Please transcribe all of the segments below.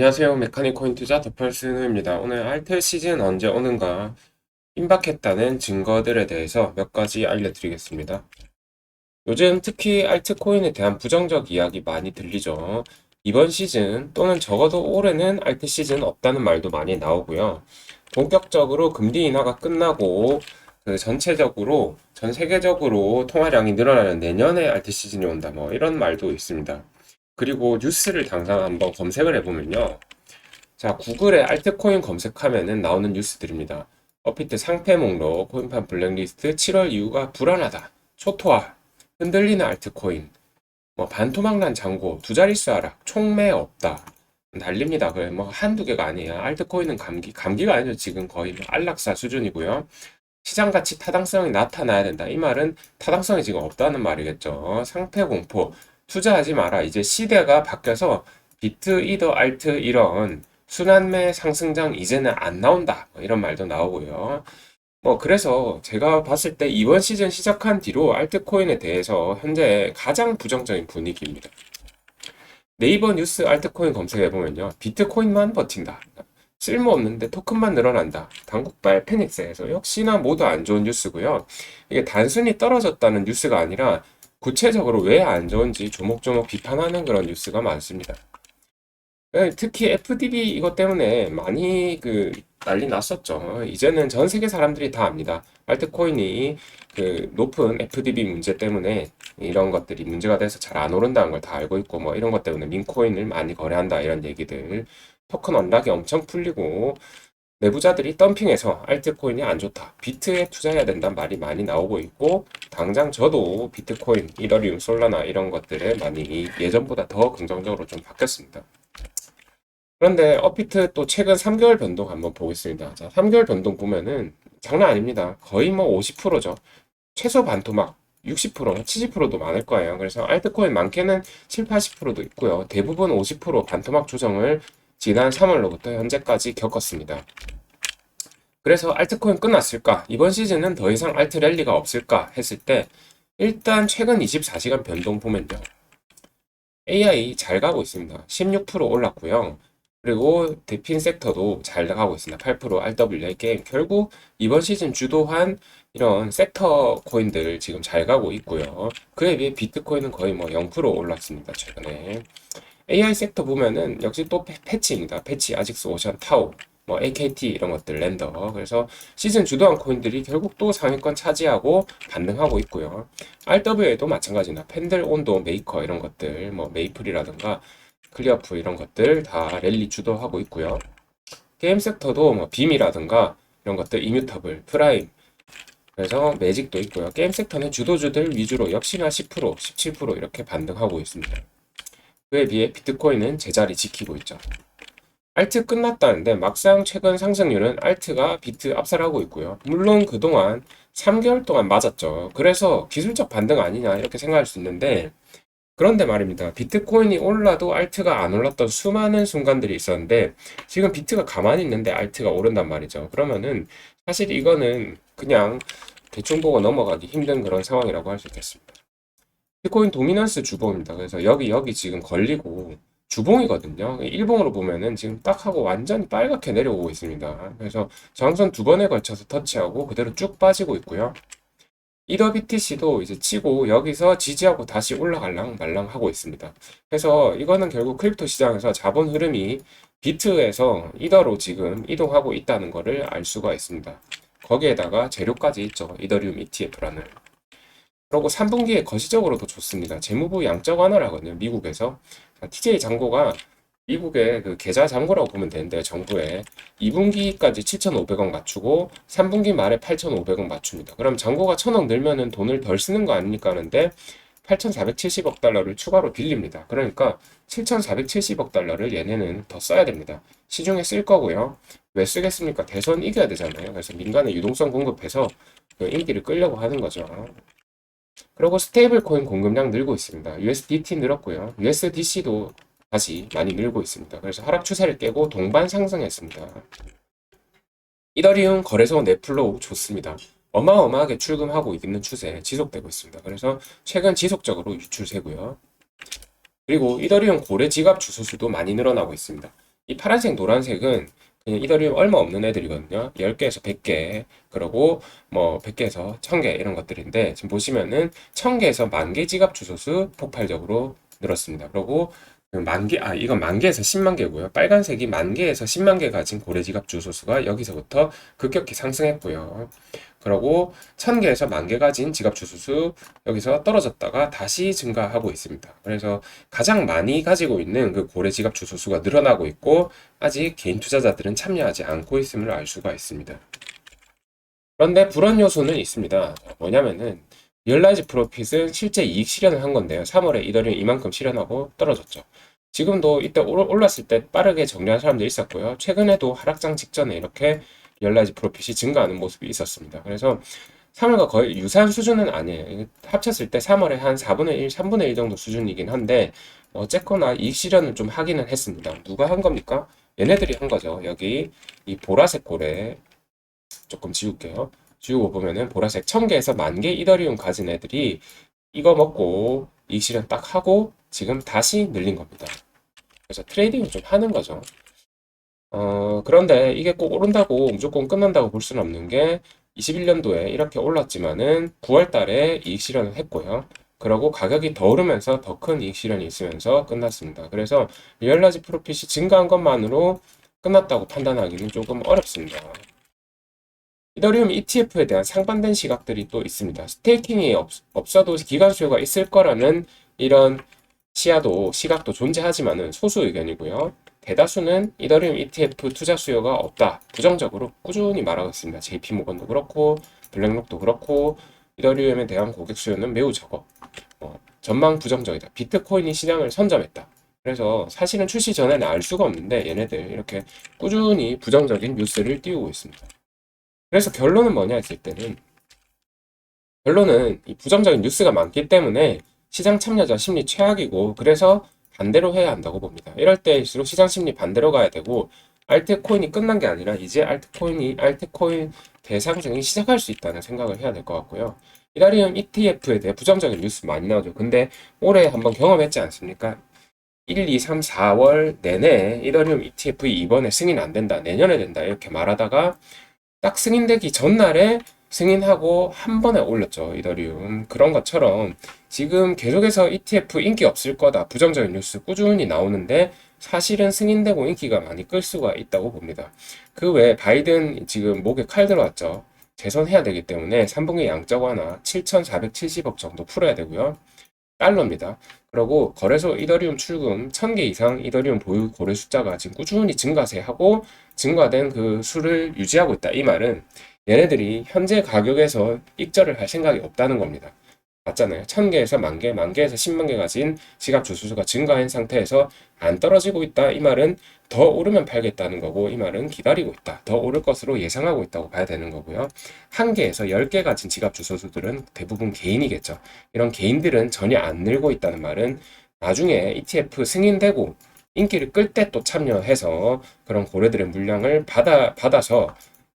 안녕하세요. 메카닉 코인 투자 더펄스입니다. 오늘 알트 시즌 언제 오는가 임박했다는 증거들에 대해서 몇 가지 알려드리겠습니다. 요즘 특히 알트코인에 대한 부정적 이야기 많이 들리죠. 이번 시즌 또는 적어도 올해는 알트 시즌 없다는 말도 많이 나오고요. 본격적으로 금리 인하가 끝나고 그 전체적으로 전 세계적으로 통화량이 늘어나는 내년에 알트 시즌이 온다 뭐 이런 말도 있습니다. 그리고 뉴스를 당장 한번 검색을 해보면요. 자, 구글에 알트코인 검색하면은 나오는 뉴스들입니다. 업비트 상패 목록, 코인판 블랙리스트, 7월 이후가 불안하다. 초토화, 흔들리는 알트코인, 뭐 반토막난 잔고, 두 자릿수 하락, 총매 없다. 난립니다. 그래, 뭐 한두 개가 아니야. 알트코인은 감기, 감기가 아니죠. 지금 거의 뭐 안락사 수준이고요. 시장 가치 타당성이 나타나야 된다. 이 말은 타당성이 지금 없다는 말이겠죠. 상패 공포, 투자하지 마라. 이제 시대가 바뀌어서 비트, 이더, 알트 이런 순환매 상승장 이제는 안 나온다. 뭐 이런 말도 나오고요. 뭐 그래서 제가 봤을 때 이번 시즌 시작한 뒤로 알트코인에 대해서 현재 가장 부정적인 분위기입니다. 네이버 뉴스 알트코인 검색해보면요. 비트코인만 버틴다. 쓸모없는데 토큰만 늘어난다. 당국발 페닉스에서 역시나 모두 안 좋은 뉴스고요. 이게 단순히 떨어졌다는 뉴스가 아니라 구체적으로 왜 안 좋은지 조목조목 비판하는 그런 뉴스가 많습니다. 네, 특히 FDB 이것 때문에 많이 그 난리 났었죠. 이제는 전 세계 사람들이 다 압니다. 알트코인이 그 높은 FDB 문제 때문에 이런 것들이 문제가 돼서 잘 안 오른다는 걸 다 알고 있고 뭐 이런 것 때문에 민코인을 많이 거래한다 이런 얘기들 토큰 언락이 엄청 풀리고 내부자들이 덤핑해서 알트코인이 안 좋다. 비트에 투자해야 된다는 말이 많이 나오고 있고 당장 저도 비트코인, 이더리움, 솔라나 이런 것들에 많이 예전보다 더 긍정적으로 좀 바뀌었습니다. 그런데 업비트 또 최근 3개월 변동 한번 보겠습니다. 자, 3개월 변동 보면은 장난 아닙니다. 거의 뭐 50%죠. 최소 반토막 60%, 70%도 많을 거예요. 그래서 알트코인 많게는 7, 80%도 있고요. 대부분 50% 반토막 조정을 지난 3월로부터 현재까지 겪었습니다. 그래서 알트코인 끝났을까? 이번 시즌은 더 이상 알트 랠리가 없을까? 했을 때 일단 최근 24시간 변동 보면요. AI 잘 가고 있습니다. 16% 올랐고요. 그리고 대핀 섹터도 잘 가고 있습니다. 8% RWA 게임. 결국 이번 시즌 주도한 이런 섹터 코인들 지금 잘 가고 있고요. 그에 비해 비트코인은 거의 뭐 0% 올랐습니다. 최근에. AI 섹터 보면은 역시 또 패치입니다. 패치, 아직스, 오션, 타오, 뭐 AKT 이런 것들 랜더. 그래서 시즌 주도한 코인들이 결국 또 상위권 차지하고 반등하고 있고요. RWA도 마찬가지입니다. 팬들, 온도, 메이커 이런 것들, 뭐 메이플이라든가 클리어프 이런 것들 다 랠리 주도하고 있고요. 게임 섹터도 뭐 빔이라든가 이런 것들 이뮤터블, 프라임 그래서 매직도 있고요. 게임 섹터는 주도주들 위주로 역시나 10%, 17% 이렇게 반등하고 있습니다. 그에 비해 비트코인은 제자리 지키고 있죠. 알트 끝났다는데 막상 최근 상승률은 알트가 비트 압살하고 있고요. 물론 그동안 3개월 동안 맞았죠. 그래서 기술적 반등 아니냐 이렇게 생각할 수 있는데 그런데 말입니다. 비트코인이 올라도 알트가 안 올랐던 수많은 순간들이 있었는데 지금 비트가 가만히 있는데 알트가 오른단 말이죠. 그러면은 사실 이거는 그냥 대충 보고 넘어가기 힘든 그런 상황이라고 할 수 있겠습니다. 비트코인 도미넌스 주봉입니다. 그래서 여기 여기 지금 걸리고 주봉이거든요. 일봉으로 보면은 지금 딱 하고 완전히 빨갛게 내려오고 있습니다. 그래서 저항선 두 번에 걸쳐서 터치하고 그대로 쭉 빠지고 있고요. 이더 BTC도 이제 치고 여기서 지지하고 다시 올라갈랑 말랑 하고 있습니다. 그래서 이거는 결국 크립토 시장에서 자본 흐름이 비트에서 이더로 지금 이동하고 있다는 것을 알 수가 있습니다. 거기에다가 재료까지 있죠. 이더리움 ETF라는. 그리고 3분기에 거시적으로도 좋습니다. 재무부 양적 완화를 하거든요. 미국에서. TJ 잔고가 미국의 그 계좌 잔고라고 보면 되는데 정부에 2분기까지 7,500억 맞추고 3분기 말에 8,500억 맞춥니다. 그럼 잔고가 1,000억 늘면은 돈을 덜 쓰는 거 아닙니까? 하는데 8,470억 달러를 추가로 빌립니다. 그러니까 7,470억 달러를 얘네는 더 써야 됩니다. 시중에 쓸 거고요. 왜 쓰겠습니까? 대선 이겨야 되잖아요. 그래서 민간에 유동성 공급해서 그 인기를 끌려고 하는 거죠. 그리고 스테이블 코인 공급량 늘고 있습니다. USDT 늘었고요. USDC도 다시 많이 늘고 있습니다. 그래서 하락 추세를 깨고 동반 상승했습니다. 이더리움 거래소 넷플로우 좋습니다. 어마어마하게 출금하고 있는 추세 지속되고 있습니다. 그래서 최근 지속적으로 유출세고요. 그리고 이더리움 고래 지갑 주소수도 많이 늘어나고 있습니다. 이 파란색, 노란색은 이더리움 얼마 없는 애들이거든요. 10개에서 100개, 그리고 뭐 100개에서 1000개 이런 것들인데 지금 보시면은 1000개에서 만개 지갑 주소수 폭발적으로 늘었습니다. 그리고 그 만 개, 아, 이건 만 개에서 10만 개고요. 빨간색이 만 개에서 10만 개 가진 고래 지갑 주소수가 여기서부터 급격히 상승했고요. 그리고 1000개에서 만 개 가진 지갑 주소수 여기서 떨어졌다가 다시 증가하고 있습니다. 그래서 가장 많이 가지고 있는 그 고래 지갑 주소수가 늘어나고 있고 아직 개인 투자자들은 참여하지 않고 있음을 알 수가 있습니다. 그런데 불안 요소는 있습니다. 뭐냐면은 리얼라이즈 프로핏은 실제 이익 실현을 한 건데요. 3월에 이더리움 이만큼 실현하고 떨어졌죠. 지금도 이때 올- 올랐을 때 빠르게 정리한 사람들이 있었고요. 최근에도 하락장 직전에 이렇게 리얼라이즈 프로핏이 증가하는 모습이 있었습니다. 그래서 3월과 거의 유사한 수준은 아니에요. 합쳤을 때 3월에 한 4분의 1, 3분의 1 정도 수준이긴 한데 어쨌거나 이익 실현을 좀 하기는 했습니다. 누가 한 겁니까? 얘네들이 한 거죠. 여기 이 보라색 고래 조금 지울게요. 지우고 보면은 보라색 1000개에서 만개 이더리움 가진 애들이 이거 먹고 이익 실현 딱 하고 지금 다시 늘린 겁니다. 그래서 트레이딩을 좀 하는 거죠. 어, 그런데 이게 꼭 오른다고 무조건 끝난다고 볼 수는 없는 게 21년도에 이렇게 올랐지만은 9월 달에 이익 실현을 했고요. 그러고 가격이 더 오르면서 더 큰 이익 실현이 있으면서 끝났습니다. 그래서 리얼라이즈 프로핏이 증가한 것만으로 끝났다고 판단하기는 조금 어렵습니다. 이더리움 ETF에 대한 상반된 시각들이 또 있습니다. 스테이킹이 없, 없어도 기관 수요가 있을 거라는 이런 시야도 시각도 존재하지만은 소수 의견이고요. 대다수는 이더리움 ETF 투자 수요가 없다. 부정적으로 꾸준히 말하고 있습니다. JP 모건도 그렇고 블랙록도 그렇고 이더리움에 대한 고객 수요는 매우 적어. 어, 전망 부정적이다. 비트코인이 시장을 선점했다. 그래서 사실은 출시 전에는 알 수가 없는데 얘네들 이렇게 꾸준히 부정적인 뉴스를 띄우고 있습니다. 그래서 결론은 뭐냐 했을 때는 결론은 이 부정적인 뉴스가 많기 때문에 시장 참여자 심리 최악이고 그래서 반대로 해야 한다고 봅니다. 이럴 때일수록 시장 심리 반대로 가야 되고 알트코인이 끝난 게 아니라 이제 알트코인이 알트코인 대상승이 시작할 수 있다는 생각을 해야 될 것 같고요. 이더리움 ETF에 대해 부정적인 뉴스 많이 나오죠. 근데 올해 한번 경험했지 않습니까? 1, 2, 3, 4월 내내 이더리움 ETF 이번에 승인 안 된다, 내년에 된다 이렇게 말하다가 딱 승인되기 전날에 승인하고 한 번에 올렸죠, 이더리움. 그런 것처럼 지금 계속해서 ETF 인기 없을 거다, 부정적인 뉴스 꾸준히 나오는데 사실은 승인되고 인기가 많이 끌 수가 있다고 봅니다. 그 외에 바이든 지금 목에 칼 들어왔죠. 재선해야 되기 때문에 3분기 양적 완화 7,470억 정도 풀어야 되고요. 달러입니다. 그리고 거래소 이더리움 출금 1000개 이상 이더리움 보유 거래 숫자가 지금 꾸준히 증가세하고 증가된 그 수를 유지하고 있다. 이 말은 얘네들이 현재 가격에서 익절을 할 생각이 없다는 겁니다. 맞잖아요. 1000개에서 만 개, 만 개에서 10만 개 가진 지갑 주수수가 증가한 상태에서 안 떨어지고 있다. 이 말은 더 오르면 팔겠다는 거고, 이 말은 기다리고 있다. 더 오를 것으로 예상하고 있다고 봐야 되는 거고요. 한 개에서 10개 가진 지갑 주소수들은 대부분 개인이겠죠. 이런 개인들은 전혀 안 늘고 있다는 말은 나중에 ETF 승인되고 인기를 끌 때 또 참여해서 그런 고래들의 물량을 받아, 받아서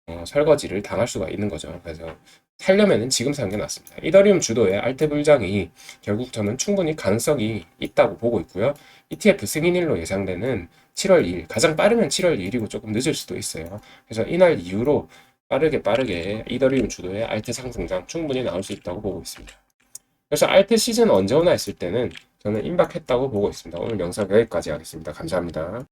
어, 설거지를 당할 수가 있는 거죠. 그래서 살려면은 지금 사는 게 낫습니다. 이더리움 주도의 알트 불장이 결국 저는 충분히 가능성이 있다고 보고 있고요. ETF 승인일로 예상되는 7월 2일, 가장 빠르면 7월 2일이고 조금 늦을 수도 있어요. 그래서 이날 이후로 빠르게 빠르게 이더리움 주도의 알트 상승장 충분히 나올 수 있다고 보고 있습니다. 그래서 알트 시즌 언제 오나 했을 때는 저는 임박했다고 보고 있습니다. 오늘 영상 여기까지 하겠습니다. 감사합니다.